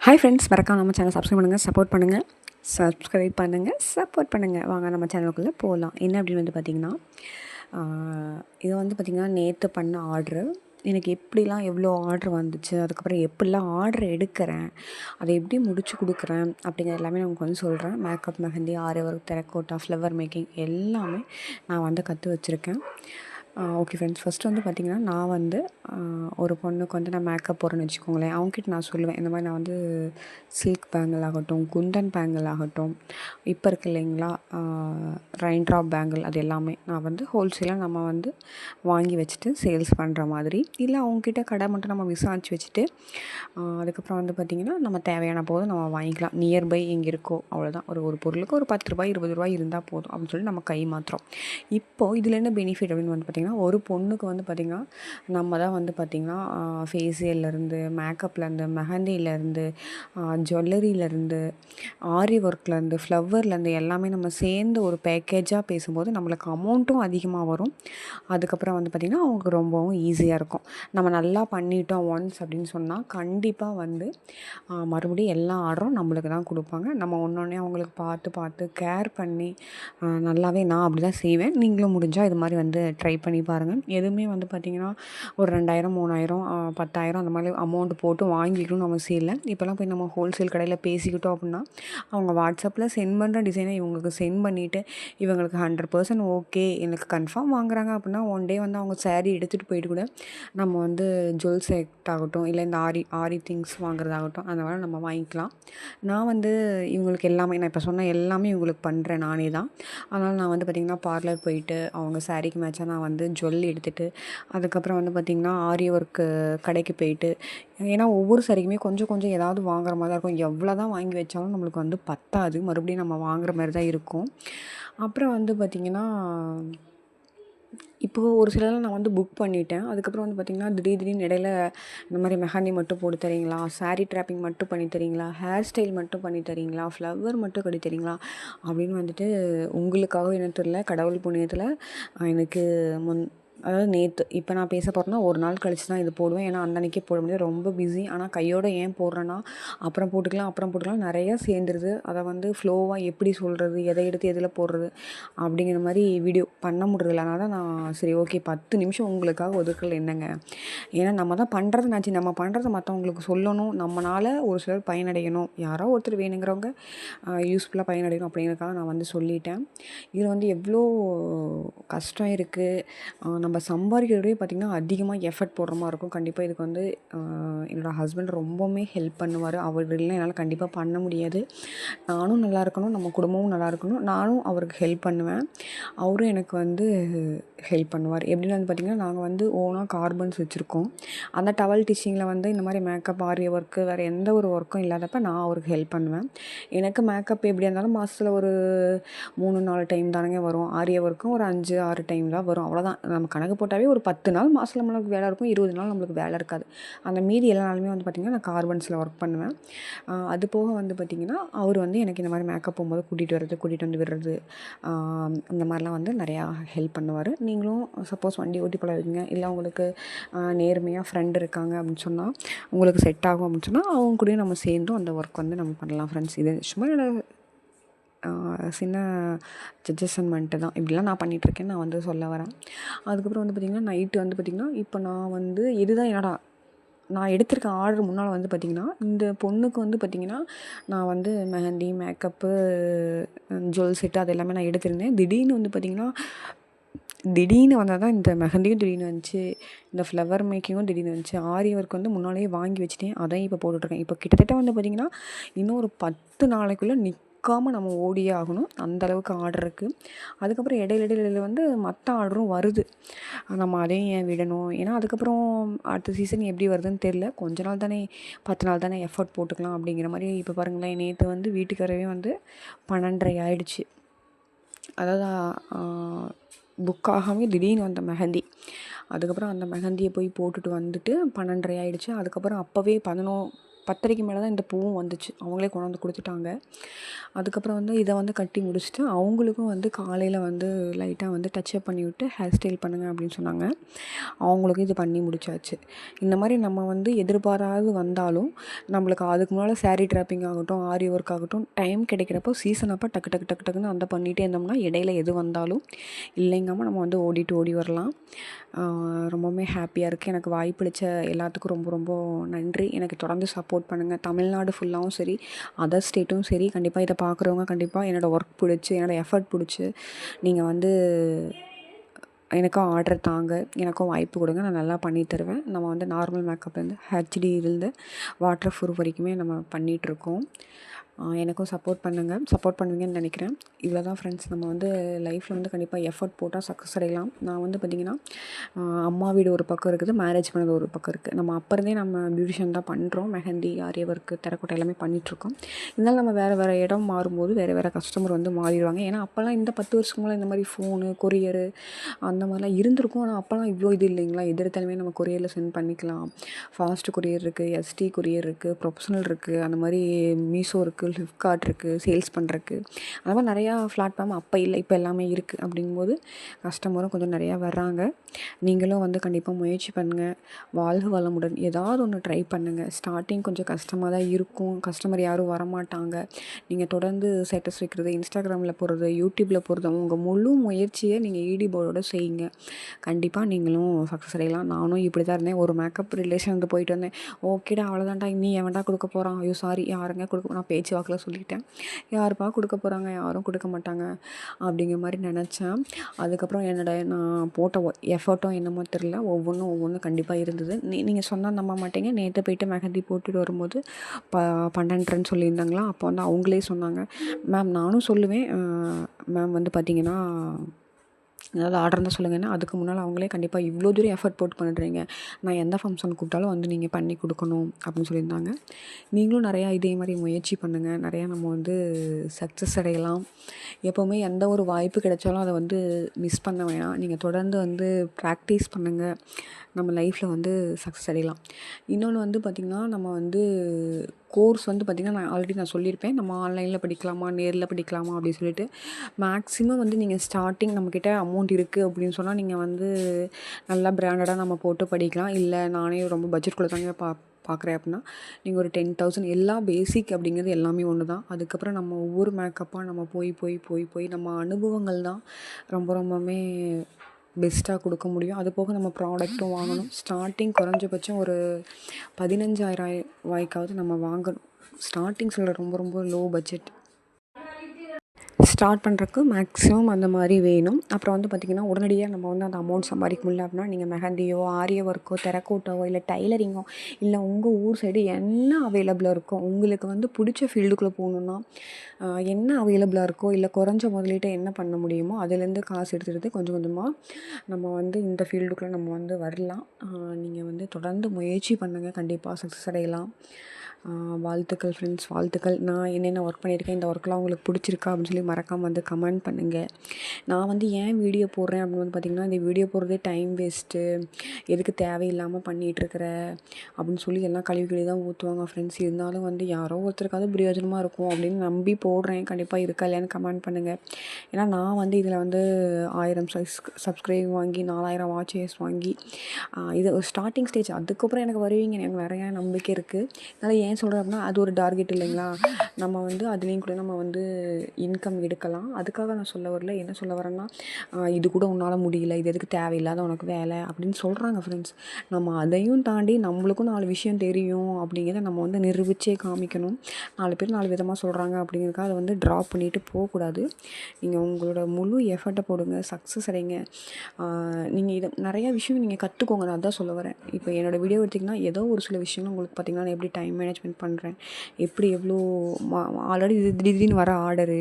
Hi friends மறக்காம நம்ம channel subscribe பண்ணுங்கள் சப்போர்ட் பண்ணுங்கள் சப்ஸ்கிரைப் பண்ணுங்கள் சப்போர்ட் பண்ணுங்கள் வாங்க நம்ம சேனலுக்குள்ளே போகலாம் என்ன அப்படின்னு வந்து பார்த்திங்கன்னா இது வந்து பார்த்திங்கன்னா நேற்று பண்ண ஆர்ட்ரு எனக்கு எப்படிலாம் எவ்வளோ ஆர்ட்ரு வந்துச்சு அதுக்கப்புறம் எப்படிலாம் ஆர்ட்ரு எடுக்கிறேன் அதை எப்படி முடிச்சு கொடுக்குறேன் அப்படிங்கிற எல்லாமே நான் உங்களுக்கு வந்து சொல்கிறேன் makeup mehndi aari work terracotta flower making எல்லாமே நான் வந்து கற்று வச்சுருக்கேன். ஓகே ஃப்ரெண்ட்ஸ் ஃபஸ்ட்டு வந்து பார்த்திங்கன்னா நான் வந்து ஒரு பொண்ணுக்கு வந்து நான் மேக்கப் போடுறேன்னு வச்சுக்கோங்களேன். அவங்ககிட்ட நான் சொல்லுவேன். இந்த மாதிரி நான் வந்து சில்க் பேங்கிள் ஆகட்டும் குந்தன் பேங்கிள் ஆகட்டும் இப்போ இருக்கு இல்லைங்களா? ரெயின் ட்ராப் பேங்கிள் அது எல்லாமே நான் வந்து ஹோல்சேலாக நம்ம வந்து வாங்கி வச்சுட்டு சேல்ஸ் பண்ணுற மாதிரி. இல்லை அவங்கக்கிட்ட கடை மட்டும் நம்ம விசாரிச்சு வச்சுட்டு அதுக்கப்புறம் வந்து பார்த்திங்கன்னா நம்ம தேவையான போது நம்ம வாங்கிக்கலாம். நியர்பை எங்கே இருக்கோ அவ்வளோதான் ஒரு ஒரு பொருளுக்கு ஒரு பத்து ரூபாய் இருபது ரூபாய் இருந்தால் போதும் அப்படின்னு சொல்லி நம்ம கை மாத்திரம் இப்போது இதில் என்ன பெனிஃபிட் அப்படின்னு வந்து பார்த்திங்கன்னா ஒரு பொண்ணுக்கு வந்து பார்த்திங்கன்னா நம்ம தான் வந்து பார்த்திங்கன்னா ஃபேஷியல்லேருந்து மேக்கப்லேருந்து மெஹந்திலேருந்து ஜுவல்லரியிலேருந்து ஆரி ஒர்க்லேருந்து ஃப்ளவர்லேருந்து எல்லாமே நம்ம சேர்ந்து ஒரு பேக்கேஜாக பேசும்போது நம்மளுக்கு அமௌண்ட்டும் அதிகமாக வரும். அதுக்கப்புறம் வந்து பார்த்திங்கன்னா அவங்களுக்கு ரொம்பவும் ஈஸியாக இருக்கும். நம்ம நல்லா பண்ணிட்டோம் ஒன்ஸ் அப்படின்னு சொன்னால் கண்டிப்பாக வந்து மறுபடியும் எல்லா ஆர்டரும் நம்மளுக்கு தான் கொடுப்பாங்க. நம்ம ஒன்றொன்னே அவங்களுக்கு பார்த்து பார்த்து கேர் பண்ணி நல்லாவே நான் அப்படி தான் செய்வேன். நீங்களும் முடிஞ்சால் இது மாதிரி வந்து ட்ரை பண்ணி பாருங்கள் எதுவுமே வந்து பார்த்திங்கன்னா ஒரு ரெண்டாயிரம் மூணாயிரம் பத்தாயிரம் அந்த மாதிரி அமௌண்ட் போட்டு வாங்கிக்கணும்னு அவசியம் இல்லை. இப்போல்லாம் போய் நம்ம ஹோல்சேல் கடையில் பேசிக்கிட்டோம் அப்படின்னா அவங்க வாட்ஸ்அப்பில் சென்ட் பண்ணுற டிசைனை இவங்களுக்கு சென்ட் பண்ணிவிட்டு இவங்களுக்கு ஹண்ட்ரட் பர்சன்ட் ஓகே எனக்கு கன்ஃபார்ம் வாங்குறாங்க அப்படின்னா ஒன் டே வந்து அவங்க சேரீ எடுத்துகிட்டு போயிட்டு கூட நம்ம வந்து ஜுவல் செட் ஆகட்டும் இல்லை இந்த ஆரி ஆரி திங்ஸ் வாங்குறதாகட்டும் அந்த மாதிரி நம்ம வாங்கிக்கலாம். நான் வந்து இவங்களுக்கு எல்லாமே நான் இப்போ சொன்ன எல்லாமே இவங்களுக்கு பண்ணுறேன் நானே தான் அதனால் நான் வந்து பார்த்திங்கன்னா பார்லர் போயிட்டு அவங்க சாரீக்கு மேட்சாக நான் வந்து ஜுவல் எடுத்துகிட்டு அதுக்கப்புறம் வந்து பார்த்திங்கன்னா ஆரி ஒர்க்கு கடைக்கு போயிட்டு ஏன்னா ஒவ்வொரு சரிக்குமே கொஞ்சம் கொஞ்சம் ஏதாவது வாங்குற மாதிரி தான் இருக்கும். எவ்வளோ தான் வாங்கி வச்சாலும் நம்மளுக்கு வந்து பத்தாது. மறுபடியும் நம்ம வாங்குற மாதிரி தான் இருக்கும். அப்புறம் வந்து பார்த்திங்கன்னா இப்போது ஒரு சிலர்லாம் நான் வந்து புக் பண்ணிட்டேன். அதுக்கப்புறம் வந்து பார்த்திங்கன்னா திடீர் திடீர்னு இடையில இந்த மாதிரி மெஹந்தி மட்டும் போட்டு தரீங்களா? சாரீ ட்ராப்பிங் மட்டும் பண்ணி தரீங்களா? ஹேர் ஸ்டைல் மட்டும் பண்ணி தரீங்களா? ஃப்ளவர் மட்டும் கட்டி தரீங்களா? அப்படின்னு வந்துட்டு உங்களுக்காக என்ன தெரியல கடவுள் புண்ணியத்தில் எனக்கு முன் அதாவது நேற்று இப்போ நான் பேச போகிறேன்னா ஒரு நாள் கழிச்சு தான் இது போடுவேன். ஏன்னா அந்தன்னைக்கே போட முடியாது. ரொம்ப பிஸி ஆனால் கையோடு ஏன் போடுறேன்னா அப்புறம் போட்டுக்கலாம் அப்புறம் போட்டுக்கலாம் நிறையா சேர்ந்துருது. அதை வந்து ஃப்ளோவாக எப்படி சொல்கிறது எதை எடுத்து எதில் போடுறது அப்படிங்கிற மாதிரி வீடியோ பண்ண முடியல தான் நான் சரி ஓகே பத்து நிமிஷம் உங்களுக்காக ஒதுக்கல் என்னங்க? ஏன்னா நம்ம தான் பண்ணுறது நினச்சி நம்ம பண்ணுறத மற்றவங்களுக்கு சொல்லணும். நம்மளால் ஒரு சிலர் பயனடையணும். யாரோ ஒருத்தர் வேணுங்கிறவங்க யூஸ்ஃபுல்லாக பயனடையணும் அப்படிங்கிறதுக்காக நான் வந்து சொல்லிட்டேன். இதில் வந்து எவ்வளோ கஷ்டம் இருக்குது நம்ம சம்பாதிக்கிறதே பார்த்திங்கன்னா அதிகமாக எஃபர்ட் போடுற மாதிரி இருக்கும். கண்டிப்பாக இதுக்கு வந்து என்னோடய ஹஸ்பண்ட் ரொம்பவுமே ஹெல்ப் பண்ணுவார். அவர் இல்லைன்னா என்னால் கண்டிப்பாக பண்ண முடியாது. நானும் நல்லா இருக்கணும் நம்ம குடும்பமும் நல்லா இருக்கணும். நானும் அவருக்கு ஹெல்ப் பண்ணுவேன். அவரும் எனக்கு வந்து ஹெல்ப் பண்ணுவார். எப்படின்னு வந்து பார்த்திங்கன்னா நாங்கள் வந்து ஓனாக கார்பன்ஸ் வச்சுருக்கோம். அந்த டவல் டிச்சிங்கில் வந்து இந்த மாதிரி மேக்கப் ஆரிய ஒர்க்கு வேறு எந்த ஒரு ஒர்க்கும் இல்லாதப்ப நான் அவருக்கு ஹெல்ப் பண்ணுவேன். எனக்கு மேக்கப் எப்படியா இருந்தாலும் மாதத்தில் ஒரு மூணு நாலு டைம் தானங்க வரும். ஆரிய ஒர்க்கும் ஒரு அஞ்சு ஆறு டைம் தான் வரும். அவ்வளோதான் நம்ம கணக்கு போட்டாவே ஒரு பத்து நாள் மாதத்தில் நம்மளுக்கு வேலை இருக்கும். இருபது நாள் நம்மளுக்கு வேலை இருக்காது. அந்த மீதி எல்லா நாளுமே வந்து பார்த்திங்கன்னா நான் கார்பன்ஸில் ஒர்க் பண்ணுவேன். அது போக வந்து பார்த்திங்கன்னா அவர் வந்து எனக்கு இந்த மாதிரி மேக்கப் போகும்போது கூட்டிகிட்டு வர்றது கூட்டிகிட்டு வந்து விடுறது இந்த மாதிரிலாம் வந்து நிறையா ஹெல்ப் பண்ணுவார். நீங்களும் சப்போஸ் வண்டி ஓட்டி பழகுங்க இல்லை உங்களுக்கு நேர்மையாக ஃப்ரெண்ட் இருக்காங்க அப்படின்னு சொன்னால் உங்களுக்கு செட் ஆகும் அப்படின்னு சொன்னால் அவங்க கூடயும் நம்ம சேர்ந்தும் அந்த ஒர்க் வந்து நம்ம பண்ணலாம் ஃப்ரெண்ட்ஸ் இது சும்மா என்னோடய சின்ன ஜட்ஜஸ்மெண்ட்டு தான் இப்படிலாம் நான் பண்ணிகிட்ருக்கேன் நான் வந்து சொல்ல வரேன். அதுக்கப்புறம் வந்து பார்த்திங்கன்னா நைட்டு வந்து பார்த்திங்கன்னா இப்போ நான் வந்து இதுதான் என்னோட நான் எடுத்திருக்க ஆர்டர் முன்னால் வந்து பார்த்திங்கன்னா இந்த பொண்ணுக்கு வந்து பார்த்திங்கன்னா நான் வந்து மெஹந்தி மேக்கப்பு ஜுவல் செட்டு அது எல்லாமே நான் எடுத்திருந்தேன். திடீர்னு வந்து பார்த்திங்கன்னா திடீர்னு வந்தால் தான் இந்த மெஹந்தியும் திடீர்னு வந்துச்சு இந்த ஃப்ளவர் மேக்கிங்கும் திடீர்னு வந்துச்சு. ஆரி ஒர்க் வந்து முன்னாலேயே வாங்கி வச்சுட்டேன் அதையும் இப்போ போட்டுட்ருக்கேன். இப்போ கிட்டத்தட்ட வந்து பார்த்திங்கன்னா இன்னும் ஒரு பத்து நாளைக்குள்ளே நிற்காமல் நிற்காம நம்ம ஓடியே ஆகணும். அந்த அளவுக்கு ஆர்டர் இருக்குது அதுக்கப்புறம் இடையில இடையில வந்து மற்ற ஆர்டரும் வருது. நம்ம அதையும் ஏன் விடணும்? ஏன்னா அதுக்கப்புறம் அடுத்த சீசன் எப்படி வருதுன்னு தெரில கொஞ்ச நாள் தானே பத்து நாள் தானே எஃபர்ட் போட்டுக்கலாம் அப்படிங்கிற மாதிரி இப்போ பாருங்களேன் நேற்று வந்து வீட்டுக்காரவே வந்து பன்னெண்டரை ஆயிடுச்சு. அதாவது புக் திடீர்னு வந்த மெஹந்தி. அதுக்கப்புறம் அந்த மெஹந்தியை போய் போட்டுட்டு வந்துட்டு பன்னெண்டரை ஆயிடுச்சு. அதுக்கப்புறம் அப்போவே பதினோ பத்தரைக்கு மேலே தான் இந்த பூவும் வந்துச்சு. அவங்களே கொண்டாந்து கொடுத்துட்டாங்க. அதுக்கப்புறம் வந்து இதை வந்து கட்டி முடிச்சுட்டு அவங்களுக்கும் வந்து காலையில் வந்து லைட்டாக வந்து டச்சப் பண்ணி விட்டு ஹேர் ஸ்டைல் பண்ணுங்கள் அப்படின்னு சொன்னாங்க. அவங்களுக்கும் இது பண்ணி முடிச்சாச்சு. இந்த மாதிரி நம்ம வந்து எதிர்பாராது வந்தாலும் நம்மளுக்கு அதுக்கு முன்னால் சாரீ ட்ராப்பிங் ஆகட்டும் ஆரி ஒர்க் ஆகட்டும் டைம் கிடைக்கிறப்போ சீசன் அப்போ டக்கு டக்கு டக்கு டக்குன்னு அந்த பண்ணிகிட்டே இருந்தோம்னா இடையில எது வந்தாலும் இல்லைங்காமல் நம்ம வந்து ஓடிட்டு ஓடி வரலாம். ரொம்பவுமே ஹாப்பியாக இருக்குது எனக்கு வாய்ப்பளித்த எல்லாத்துக்கும் ரொம்ப ரொம்ப நன்றி. எனக்கு தொடர்ந்து சப்போர்ட் பண்ணுங்கள் தமிழ்நாடு ஃபுல்லாகவும் சரி அதர் ஸ்டேட்டும் சரி கண்டிப்பாக இதை பார்க்குறவங்க கண்டிப்பாக என்னோடய ஒர்க் பிடிச்சி என்னோடய எஃபர்ட் பிடிச்சி நீங்கள் வந்து எனக்கும் ஆர்டர் தாங்க எனக்கும் வாய்ப்பு கொடுங்க நான் நல்லா பண்ணி தருவேன். நம்ம வந்து நார்மல் மேக்கப்லேருந்து ஹெச்டி இருந்து வாட்டர் ப்ரூஃப் வரைக்குமே நம்ம பண்ணிகிட்ருக்கோம் எனக்கும் சப்போர்ட் பண்ணுங்கள் சப்போர்ட் பண்ணுவீங்கன்னு நினைக்கிறேன். இவ்வளோ தான் ஃப்ரெண்ட்ஸ் நம்ம வந்து லைஃப்பில் வந்து கண்டிப்பாக எஃபர்ட் போட்டால் சக்ஸஸ் அடையலாம். நான் வந்து பார்த்திங்கன்னா அம்மா வீடு ஒரு பக்கம் இருக்குது மேரேஜ் பண்ணது ஒரு பக்கம் இருக்குது நம்ம அப்போ நம்ம பியூட்டிஷியன் தான் பண்ணுறோம் மெஹந்தி ஆரிய ஒர்க்கு தெரக்கோட்டை எல்லாமே பண்ணிகிட்ருக்கோம் இருந்தாலும் நம்ம வேறு வேறு இடம் மாறும்போது வேறு வேறு கஸ்டமர் வந்து மாறிடுவாங்க. ஏன்னா அப்போல்லாம் இந்த பத்து வருஷத்துக்கு இந்த மாதிரி ஃபோனு கொரியரு அந்த மாதிரிலாம் இருந்திருக்கும். ஆனால் அப்போல்லாம் இவ்வளோ இது இல்லைங்களா? எது எடுத்தாலுமே நம்ம கொரியரில் சென்ட் பண்ணிக்கலாம். ஃபாஸ்ட் கொரியர் இருக்குது எஸ்டி கொரியர் இருக்குது ப்ரொஃபஷனல் இருக்குது அந்த மாதிரி மீஷோ இருக்குது ஃப்ளிப்கார்ட் இருக்குது சேல்ஸ் பண்ணுறக்கு அந்த மாதிரி நிறையா பிளாட்ஃபார்ம் அப்போ இல்லை இப்போ எல்லாமே இருக்குது அப்படிங்கும்போது கஸ்டமரும் கொஞ்சம் நிறையா வர்றாங்க. நீங்களும் வந்து கண்டிப்பாக முயற்சி பண்ணுங்கள் வாழ்க வளமுடன். ஏதாவது ஒன்று ட்ரை பண்ணுங்கள் ஸ்டார்டிங் கொஞ்சம் கஷ்டமாக தான் இருக்கும். கஸ்டமர் யாரும் வரமாட்டாங்க. நீங்கள் தொடர்ந்து ஸ்டேட்டஸ் வைக்கிறது இன்ஸ்டாகிராமில் போடுறது யூடியூப்பில் போடுறது உங்கள் முழு முயற்சியை நீங்கள் ஈடுபாடோட செய்யுங்க. கண்டிப்பாக நீங்களும் சக்ஸஸ் அடையலாம். நானும் இப்படி தான் இருந்தேன். ஒரு மேக்கப் ரிலேஷன் வந்து போயிட்டு வந்தேன். ஓகேடா அவ்வளோதான்டா நீ எவன்டா கொடுக்க போகிறான் ஐயோ சாரி யாருங்க கொடுக்க நான் பேச்சு வாக்கில் சொல்லிட்டேன். யாருப்பா கொடுக்க போகிறாங்க யாரும் கொடுக்க மாட்டாங்க. அப்படிங்கிற மாதிரி நினச்சேன். அதுக்கப்புறம் என்னோட நான் போட்ட எஃபர்ட்டும் என்னமோ தெரில ஒவ்வொன்றும் ஒவ்வொன்றும் கண்டிப்பாக இருந்தது. நீ நீங்கள் சொன்னால் நம்ப மாட்டீங்க. நேற்று போயிட்டு மெஹந்தி போட்டுட்டு வரும்போது ப பன்னெண்டுன்னு சொல்லியிருந்தாங்களா? அப்போ வந்து அவங்களே சொன்னாங்க. மேம் நானும் சொல்லுவேன். மேம் வந்து பார்த்திங்கன்னா ஏதாவது ஆர்டர் இருந்தால் சொல்லுங்கன்னா அதுக்கு முன்னால் அவங்களே கண்டிப்பாக இவ்வளோ தூரம் எஃபர்ட் போட்டு பண்ணுறீங்க நான் எந்த ஃபங்க்ஷன் கூப்பிட்டாலும் வந்து நீங்கள் பண்ணி கொடுக்கணும் அப்படின்னு சொல்லியிருந்தாங்க. நீங்களும் நிறையா இதே மாதிரி முயற்சி பண்ணுங்கள் நிறையா நம்ம வந்து சக்ஸஸ் அடையலாம். எப்போவுமே எந்த ஒரு வாய்ப்பு கிடைச்சாலும் அதை வந்து மிஸ் பண்ண வேணாம். நீங்கள் தொடர்ந்து வந்து ப்ராக்டிஸ் பண்ணுங்கள் நம்ம லைஃப்பில் வந்து சக்ஸஸ் அடையலாம். இன்னொன்று வந்து பார்த்திங்கன்னா நம்ம வந்து கோர்ஸ் வந்து பார்த்திங்கன்னா நான் ஆல்ரெடி நான் சொல்லியிருப்பேன். நம்ம ஆன்லைனில் படிக்கலாமா நேரில் படிக்கலாமா அப்படின்னு சொல்லிட்டு. மேக்ஸிமம் வந்து நீங்கள் ஸ்டார்டிங் நம்மக்கிட்ட அமௌண்ட் இருக்குது அப்படின்னு சொன்னால் நீங்கள் வந்து நல்லா பிராண்டடாக நம்ம போட்டு படிக்கலாம். இல்லை நானே ரொம்ப பட்ஜெட்குள்ளே தாங்க பா பார்க்குறேன் அப்படின்னா நீங்கள் ஒரு டென் தௌசண்ட் எல்லா பேசிக் அப்படிங்கிறது எல்லாமே ஒன்று தான் அதுக்கப்புறம் நம்ம ஒவ்வொரு மேக்கப்பாக நம்ம போய் போய் போய் போய் நம்ம அனுபவங்கள் தான் ரொம்ப ரொம்பவுமே பெஸ்ட்டாக கொடுக்க முடியும். அது போக நம்ம ப்ராடக்ட்டும் வாங்கணும். ஸ்டார்டிங் குறைஞ்சபட்சம் ஒரு பதினஞ்சாயிரம் ரூபாய்க்காவது நம்ம வாங்கணும். ஸ்டார்டிங் சொல்கிற ரொம்ப ரொம்ப லோ பட்ஜெட் ஸ்டார்ட் பண்ணுறக்கு மேக்ஸிமம் அந்த மாதிரி வேணும். அப்புறம் வந்து பார்த்திங்கன்னா உடனடியாக நம்ம வந்து அந்த அமௌண்ட் சம்பாதிக்க முடியல அப்படின்னா நீங்கள் மெஹந்தியோ ஆரிய ஒர்க்கோ தெரக்கோட்டோவோ இல்லை டைலரிங்கோ இல்லை உங்கள் ஊர் சைடு என்ன அவைலபிளாக இருக்கோ உங்களுக்கு வந்து பிடிச்ச ஃபீல்டுக்குள்ளே போகணுன்னா என்ன அவைலபிளாக இருக்கோ இல்லை குறைஞ்ச முதலீட்டை என்ன பண்ண முடியுமோ அதுலேருந்து காசு எடுத்துகிட்டு கொஞ்சம் கொஞ்சமாக நம்ம வந்து இந்த ஃபீல்டுக்குள்ளே நம்ம வந்து வரலாம். நீங்கள் வந்து தொடர்ந்து முயற்சி பண்ணுங்கள் கண்டிப்பாக சக்ஸஸ் அடையலாம். வாழ்த்துக்கள் ஃப்ரெண்ட்ஸ் வாழ்த்துக்கள். நான் என்னென்ன ஒர்க் பண்ணியிருக்கேன் இந்த ஒர்க்லாம் உங்களுக்கு பிடிச்சிருக்கா அப்படின்னு சொல்லி மறக்காமல் வந்து கமெண்ட் பண்ணுங்கள் நான் வந்து ஏன் வீடியோ போடுறேன் அப்படின்னு வந்து பார்த்திங்கன்னா இந்த வீடியோ போடுறதே டைம் வேஸ்ட்டு எதுக்கு தேவையில்லாமல் பண்ணிகிட்ருக்குற அப்படின்னு சொல்லி எல்லாம் கழுவி கழுவி தான் ஊற்றுவாங்க ஃப்ரெண்ட்ஸ் இருந்தாலும் வந்து யாரோ ஒருத்தருக்காவது பிரயோஜனமாக இருக்கும் அப்படின்னு நம்பி போடுறேன். கண்டிப்பாக இருக்கா இல்லையான்னு கமெண்ட் பண்ணுங்கள் ஏன்னா நான் வந்து இதில் வந்து ஆயிரம் சப்ஸ் சப்ஸ்கிரைப் வாங்கி நாலாயிரம் வாட்சஸ் வாங்கி இது ஒரு ஸ்டார்டிங் ஸ்டேஜ் அதுக்கப்புறம் எனக்கு வருவீங்க எனக்கு நிறையா நம்பிக்கை இருக்குது அதனால் ஏன் ஏன் சொல்கிறேன் அப்படின்னா அது ஒரு டார்கெட் இல்லைங்களா? நம்ம வந்து அதுலேயும் கூட நம்ம வந்து இன்கம் எடுக்கலாம். அதுக்காக நான் சொல்ல வரல. என்ன சொல்ல வரேன்னா இது கூட உன்னால் முடியல. இது எதுக்கு தேவையில்லாத உனக்கு வேலை அப்படின்னு சொல்கிறாங்க ஃப்ரெண்ட்ஸ் நம்ம அதையும் தாண்டி நம்மளுக்கும் நாலு விஷயம் தெரியும் அப்படிங்கிறத நம்ம வந்து நிரூபிச்சே காமிக்கணும். நாலு பேர் நாலு விதமாக சொல்கிறாங்க அப்படிங்கிறதுக்காக அதை வந்து ட்ராப் பண்ணிட்டு போகக்கூடாது. நீங்கள் உங்களோட முழு எஃபர்ட்டை போடுங்க. சக்ஸஸ் அடைங்க. நீங்கள் இதை நிறையா விஷயம் நீங்கள் கற்றுக்கோங்க நான் அதான் சொல்ல வரேன். இப்போ என்னோடய வீடியோ எடுத்திங்கன்னா ஏதோ ஒரு சில விஷயங்கள் உங்களுக்கு பார்த்திங்கன்னா நான் எப்படி டைம் அரேஞ்ச்மெண்ட் பண்ணுறேன் எப்படி எவ்வளோ ஆல்ரெடி இது திடீர்னு வர ஆர்டரு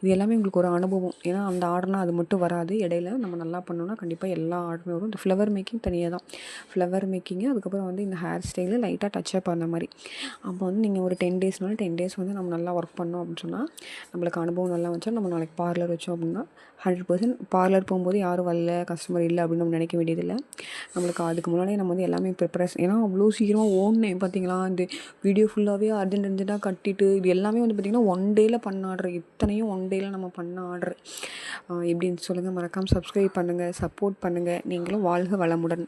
இது எல்லாமே உங்களுக்கு ஒரு அனுபவம். ஏன்னா அந்த ஆர்டர்னால் அது மட்டும் வராது. இடையில நம்ம நல்லா பண்ணோம்னா கண்டிப்பாக எல்லா ஆர்டருமே வரும். இந்த ஃப்ளவர் மேக்கிங் தனியாக தான். ஃப்ளவர் மேக்கிங்கு அதுக்கப்புறம் வந்து இந்த ஹேர் ஸ்டைலு லைட்டாக டச்சப் அந்த மாதிரி. அப்போ வந்து நீங்கள் ஒரு டென் டேஸ்னாலும் டென் டேஸ் வந்து நம்ம நல்லா ஒர்க் பண்ணோம் அப்படின்னு சொன்னால் நம்மளுக்கு அனுபவம் நல்லா வந்துச்சா நம்ம நாளைக்கு பார்லர் வச்சோம் அப்படின்னா ஹண்ட்ரட் பர்சன்ட் பார்லர் போகும்போது யாரும் வரல கஸ்டமர் இல்லை அப்படின்னு நம்ம நினைக்க வேண்டியதில்லை. நம்மளுக்கு அதுக்கு முன்னாடியே நம்ம வந்து எல்லாமே ப்ரிப்பரேஷன் ஏன்னா அவ்வளோ சீக்கிரமாக ஓடினேன் பார்த்தீங்களா இந்த வீடியோ வீடியோ ஃபுல்லாகவே அர்ஜென்ட் அர்ஜென்ட்டாக கட்டிட்டு இது எல்லாமே வந்து பார்த்திங்கன்னா ஒன் டேயில் பண்ண ஆர்டர் இத்தனையும் ஒன் டேயில் நம்ம பண்ண ஆர்டர் எப்படின்னு சொல்லுங்கள் மறக்காமல் சப்ஸ்கிரைப் பண்ணுங்கள் சப்போர்ட் பண்ணுங்கள் நீங்களும் வாழ்க வளமுடன்.